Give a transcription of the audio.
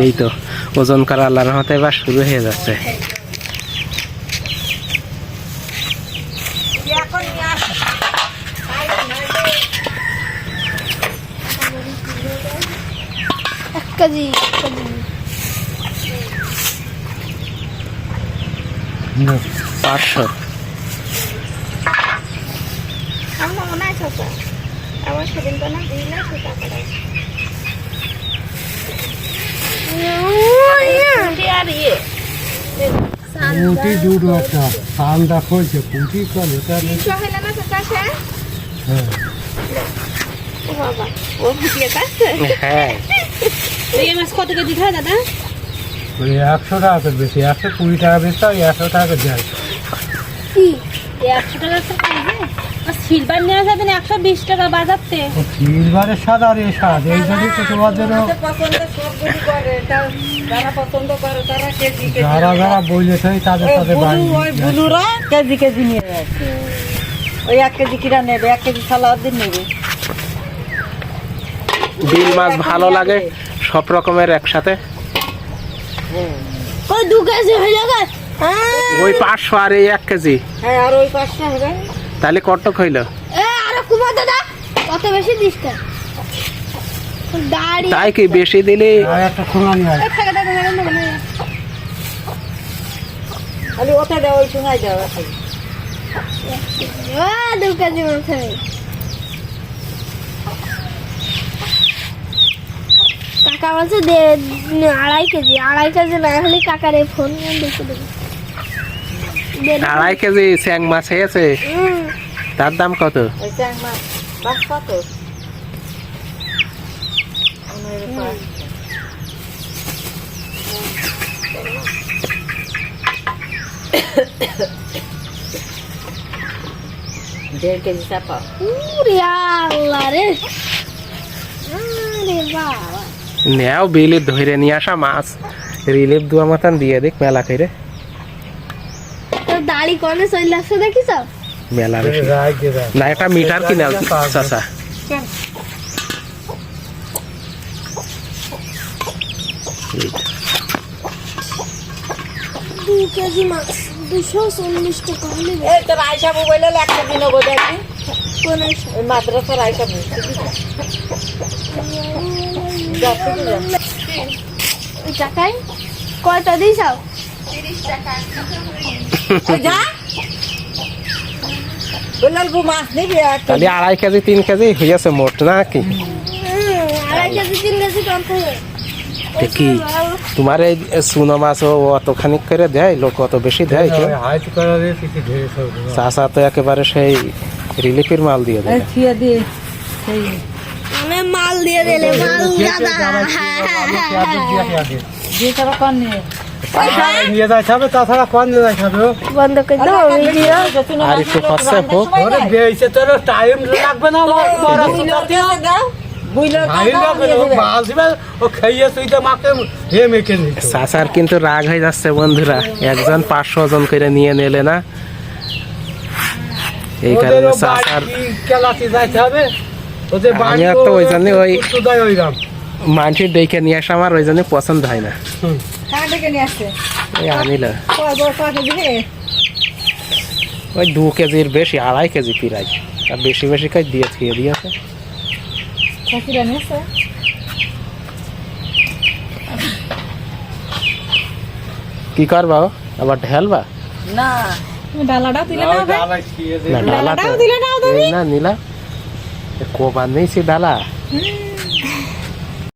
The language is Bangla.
এই তো ওজন করা আল্লাহর রহমতে এবার শুরু হয়ে যাচ্ছে। এক কেজি পাঁচশো। আমার মনে আছে আমার সেদিন তো না দিলে সে ইয়ে হ্যাঁ। ও বাবা ও দিয়ে কাছে? হ্যাঁ। এই মাছ কত কেজি খায় দাদা? ওই একশো টাকা করে বেশি একশো কুড়ি টাকা বেশি ওই একশো টাকা করে কি? একশো টাকা আর সিলভার নেওয়া যাবে না একশো বিশ টাকা বাজারতে। ও সিলভারের স্বাদ আর এই স্বাদ এই জন্যই তো তোমার যারা যারা বইলে থাকে তাদের তাদের বুলুরা কেজি কেজি নিয়ে ওই এক কেজি কিরা নেবে এক কেজি সালাদ দিন নেবে বিল মাছ ভালো লাগে সব রকমের একসাথে। ওই দু কেজি হয়ে যাবে? হ্যাঁ। ওই পাঁচশো আর এই এক কেজি। হ্যাঁ আর ওই পাঁচটা হবে। তাহলে কত হইল। এ কুমার দাদা কত বেশি দিস তাই কি বেশি দিলে? কাকা বলছে দে আড়াই কেজি আড়াই কেজি না হলে কাকারে ফোন দেখে দেবো আড়াই কেজি স্যাং মাছ হয়েছে হুম, তার দাম কত। দেড় কেজি চাপা আল্লাহ রে। বাবা। নেও বিলি ধরে নিয়ে আসা মাছ। রিলিফ দুয়া মতন দিয়ে দেখ মেলা করে তোর দাড়ি কনে চলে আসছে দেখিস মেলা বেশি। না একটা মিটার কিনে চাচা। টাকা মাদ্রাসার আয়সা টাকায় কয়টা দিস ওই যা বললাম বউ মাছ নিবি এক কেজি। তাহলে আড়াই কেজি তিন কেজি মোট তিন কেজি কম হবে তো কি তোমার এই সুনো মাছ অতখানি করে দেয় লোক অত বেশি দেয়। চাষা তো একেবারে সেই রিলিফের মাল দিয়ে দেয় মাল দিয়ে দিলে মাল দাদা নিয়ে নিয়ে যাইতে হবে তাছাড়া কোন নিয়ে যাইতে হবে বন্ধ করে দাও ভিডিও আর একটু খরচা হোক। ওরে বেয়েছে তোর টাইম লাগবে না আমার বড় কথা। ভাই লাগবে না, ও মাছ দিবে, ও খাইয়ে তুই তো মাকে হে মেখে নিত চাষার কিন্তু রাগ হয়ে যাচ্ছে বন্ধুরা একজন পাঁচশো জন করে নিয়ে নিলে না? এই কারণে ওদের আমি বাড়ি আর তো ওই জন্যে ওই- ওই ডেকে নিয়ে আসা আমার ওই জন্য পছন্দ হয় না। ওই দু কেজির বেশি আড়াই কেজি প্রায় আর বেশি বেশি কাজ দিয়ে থিয়ে দিয়েছে কি করবা? আবার ঢেলবা? না। ডালাটা ভাই? না ডালা তো এই না নিলা। এ কোবার নেই সে ডালা